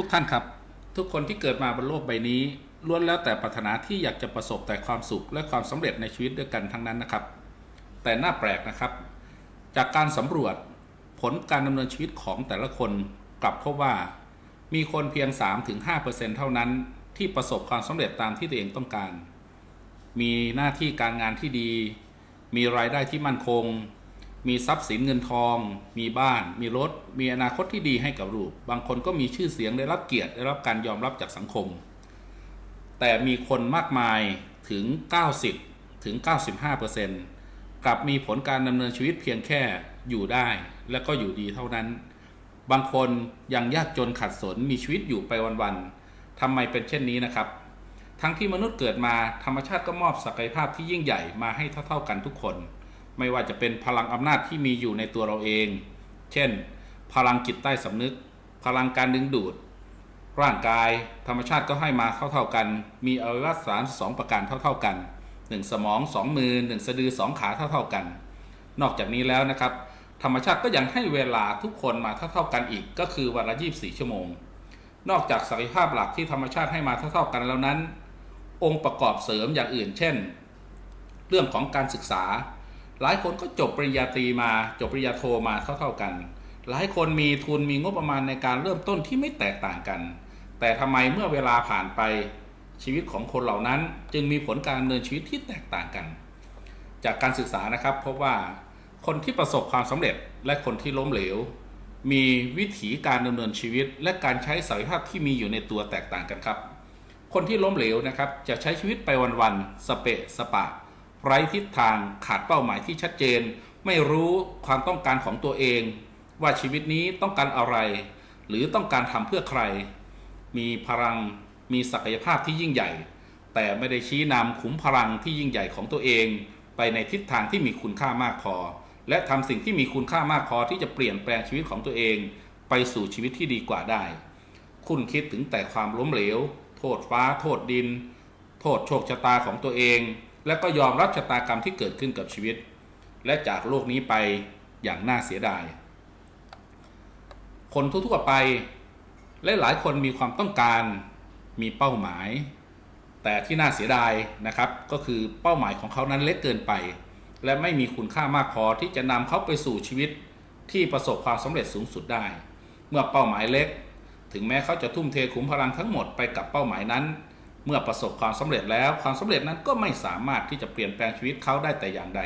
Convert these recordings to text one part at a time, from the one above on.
ทุกท่านครับ ทุกคนที่เกิดมาบนโลกใบนี้ล้วนแล้วแต่ปรารถนาที่อยากจะประสบแต่ความสุขและความสำเร็จในชีวิตด้วยกันทั้งนั้นนะครับ แต่น่าแปลกนะครับ จากการสำรวจผลการดำเนินชีวิตของแต่ละคนกลับพบว่า มีคนเพียง 3-5%เท่านั้นที่ประสบความสำเร็จตามที่ตัวเองต้องการ มีหน้าที่การงานที่ดี มีรายได้ที่มั่นคง มีทรัพย์สินเงินทอง มีบ้าน มีรถ มีอนาคตที่ดีให้กับลูก บางคนก็มีชื่อเสียงได้รับเกียรติได้รับการยอมรับจากสังคม แต่มีคนมากมายถึง 90 ถึง 95%กลับมีผลการดำเนินชีวิตเพียงแค่อยู่ได้ และก็อยู่ดีเท่านั้น บางคนยังยากจนขัดสนมีชีวิตอยู่ไปวันๆทำไมเป็นเช่นนี้นะครับ ทั้งที่มนุษย์เกิดมาธรรมชาติก็มอบศักยภาพที่ยิ่งใหญ่มาให้เท่า ๆกันทุกคน ไม่ว่าจะเป็นพลังอำนาจที่มีอยู่ในตัวเราเอง เช่น พลังจิตใต้สำนึก พลังการดึงดูด ร่างกาย ธรรมชาติก็ให้มาเท่าๆกัน มีอวัยวะสามสองประการเท่าๆกันหนึ่งสมองสองมือหนึ่งสะดือสองขาเท่าๆกัน นอกจากนี้แล้วนะครับ ธรรมชาติก็ยังให้เวลาทุกคนมาเท่าๆกันอีก ก็คือวันละ 24 ชั่วโมง นอกจากศักยภาพหลักที่ธรรมชาติให้มาเท่าๆกันแล้วนั้น องค์ประกอบเสริมอย่างอื่น เช่น เรื่องของการศึกษา หลายคนก็จบปริญญาตรีมาจบปริญญาโทมาเท่าๆกัน หลายคนมีทุนมีงบประมาณในการเริ่มต้นที่ไม่แตกต่างกัน แต่ทำไมเมื่อเวลาผ่านไปชีวิตของคนเหล่านั้น จึงมีผลการดำเนินชีวิตที่แตกต่างกัน จากการศึกษานะครับพบว่าคนที่ประสบความสำเร็จและคนที่ล้มเหลว มีวิถีการดำเนินชีวิต และการใช้ศักยภาพที่มีอยู่ในตัวแตกต่างกันครับ คนที่ล้มเหลวนะครับจะใช้ชีวิตไปวันๆสเปะสปะ ไร้ทิศทางขาดเป้าหมายที่ชัดเจน ไม่รู้ความต้องการของตัวเอง ว่าชีวิตนี้ต้องการอะไร หรือต้องการทำเพื่อใคร มีพลังมีศักยภาพที่ยิ่งใหญ่ แต่ไม่ได้ชี้นำขุมพลังที่ยิ่งใหญ่ของตัวเอง ไปในทิศทางที่มีคุณค่ามากพอ และทำสิ่งที่มีคุณค่ามากพอที่จะเปลี่ยนแปลงชีวิตของตัวเอง ไปสู่ชีวิตที่ดีกว่าได้ คุณคิดถึงแต่ความล้มเหลว โทษฟ้า โทษดิน โทษโชคชะตาของตัวเอง และก็ยอมรับชะตากรรมที่เกิดขึ้นกับชีวิต และจากโลกนี้ไปอย่างน่าเสียดาย คนทั่วๆไปและหลายคนมีความต้องการมีเป้าหมาย แต่ที่น่าเสียดายนะครับ ก็คือเป้าหมายของเขานั้นเล็กเกินไป และไม่มีคุณค่ามากพอที่จะนำเขาไปสู่ชีวิตที่ประสบความสำเร็จสูงสุดได้ เมื่อเป้าหมายเล็ก ถึงแม้เขาจะทุ่มเทขุมพลังทั้งหมดไปกับเป้าหมายนั้น เมื่อประสบความสำเร็จแล้วความสำเร็จนั้นก็ไม่สามารถที่จะเปลี่ยนแปลงชีวิตเขาได้แต่อย่างใด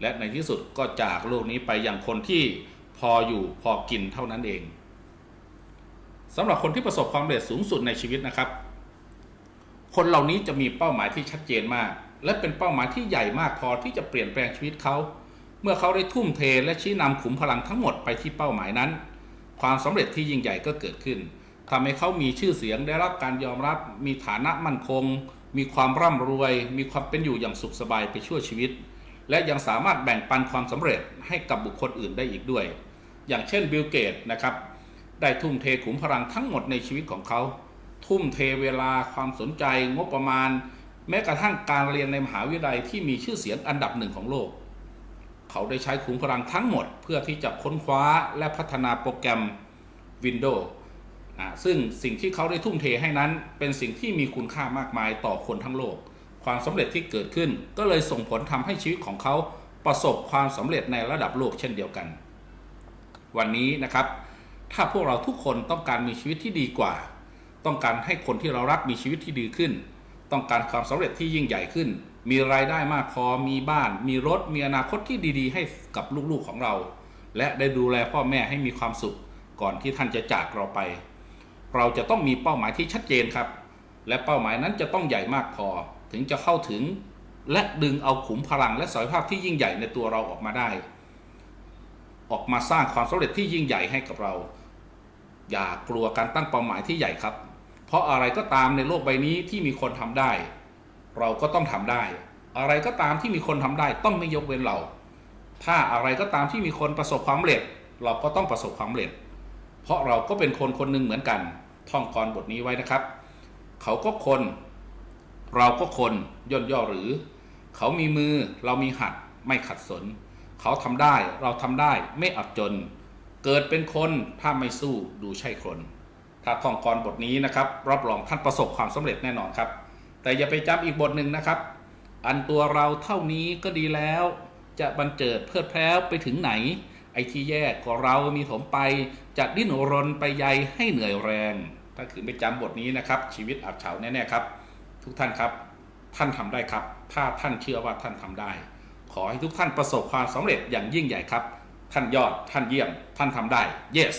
และในที่สุดก็จากโลกนี้ไปอย่างคนที่พออยู่พอกินเท่านั้นเองสำหรับคนที่ประสบความสำเร็จสูงสุดในชีวิตนะครับ คนเหล่านี้จะมีเป้าหมายที่ชัดเจนมาก และเป็นเป้าหมายที่ใหญ่มากพอที่จะเปลี่ยนแปลงชีวิตเขาเมื่อเขาได้ทุ่มเทและชี้นำขุมพลังทั้งหมดไปที่เป้าหมายนั้น ความสำเร็จที่ยิ่งใหญ่ก็เกิดขึ้น ทำให้เขามีชื่อเสียงได้รับการยอมรับ มีฐานะมั่นคง มีความร่ำรวย มีความเป็นอยู่อย่างสุขสบายไปชั่วชีวิต และยังสามารถแบ่งปันความสำเร็จให้กับบุคคลอื่นได้อีกด้วย อย่างเช่นบิลเกตนะครับได้ทุ่มเทขุมพลังทั้งหมดในชีวิตของเขา ทุ่มเทเวลาความสนใจงบประมาณ แม้กระทั่งการเรียนในมหาวิทยาลัยที่มีชื่อเสียงอันดับหนึ่งของโลก เขาได้ใช้ขุมพลังทั้งหมด เพื่อที่จะค้นคว้าและพัฒนาโปรแกรม Windows ซึ่งสิ่งที่เขาได้ทุ่มเทให้นั้น เป็นสิ่งที่มีคุณค่ามากมายต่อคนทั้งโลก ความสำเร็จที่เกิดขึ้น ก็เลยส่งผลทำให้ชีวิตของเขาประสบความสำเร็จในระดับโลกเช่นเดียวกัน วันนี้นะครับ ถ้าพวกเราทุกคนต้องการมีชีวิตที่ดีกว่า ต้องการให้คนที่เรารักมีชีวิตที่ดีขึ้น ต้องการความสำเร็จที่ยิ่งใหญ่ขึ้น มีรายได้มากพอมีบ้าน มีรถมีอนาคตที่ดีๆ ให้กับลูกๆของเรา และได้ดูแลพ่อแม่ให้มีความสุข ก่อนที่ท่านจะจากเราไป เราจะต้องมีเป้าหมายที่ชัดเจนครับ และเป้าหมายนั้นจะต้องใหญ่มากพอ ถึงจะเข้าถึง และดึงเอาขุมพลังและศักยภาพที่ยิ่งใหญ่ในตัวเราออกมาได้ ออกมาสร้างความสำเร็จที่ยิ่งใหญ่ให้กับเรา อย่ากลัวการตั้งเป้าหมายที่ใหญ่ครับ เพราะอะไรก็ตามในโลกใบนี้ที่มีคนทำได้ เราก็ต้องทำได้ อะไรก็ตามที่มีคนทำได้ ต้องไม่ยกเว้นเรา ถ้าอะไรก็ตามที่มีคนประสบความสำเร็จ เราก็ต้องประสบความสำเร็จ เพราะเราก็เป็นคนคนหนึ่งเหมือนกัน ท่องกรบทนี้ไว้นะครับ เขาก็คน เราก็คนย่นย่อหรือ เขามีมือเรามีหัดไม่ขัดสน เขาทำได้เราทำได้ไม่อับจน เกิดเป็นคนถ้าไม่สู้ดูใช่คนถ้าท่องกรบทนี้นะครับ รับรองท่านประสบความสำเร็จแน่นอนครับ แต่อย่าไปจำอีกบทหนึ่งนะครับ อันตัวเราเท่านี้ก็ดีแล้ว จะบันเจิดเพลิดเพล้วไปถึงไหน ไอ้ที่แย่ก็เรามีถมไปจะดิ้นรนไปใยให้เหนื่อยแรง ถ้าคือไปจำบทนี้นะครับ ชีวิตอับเฉาแน่ๆครับ ทุกท่านครับ ท่านทำได้ครับ ถ้าท่านเชื่อว่าท่านทำได้ ขอให้ทุกท่านประสบความสำเร็จอย่างยิ่งใหญ่ครับ ท่านยอดท่านเยี่ยม ท่านทำได้ yes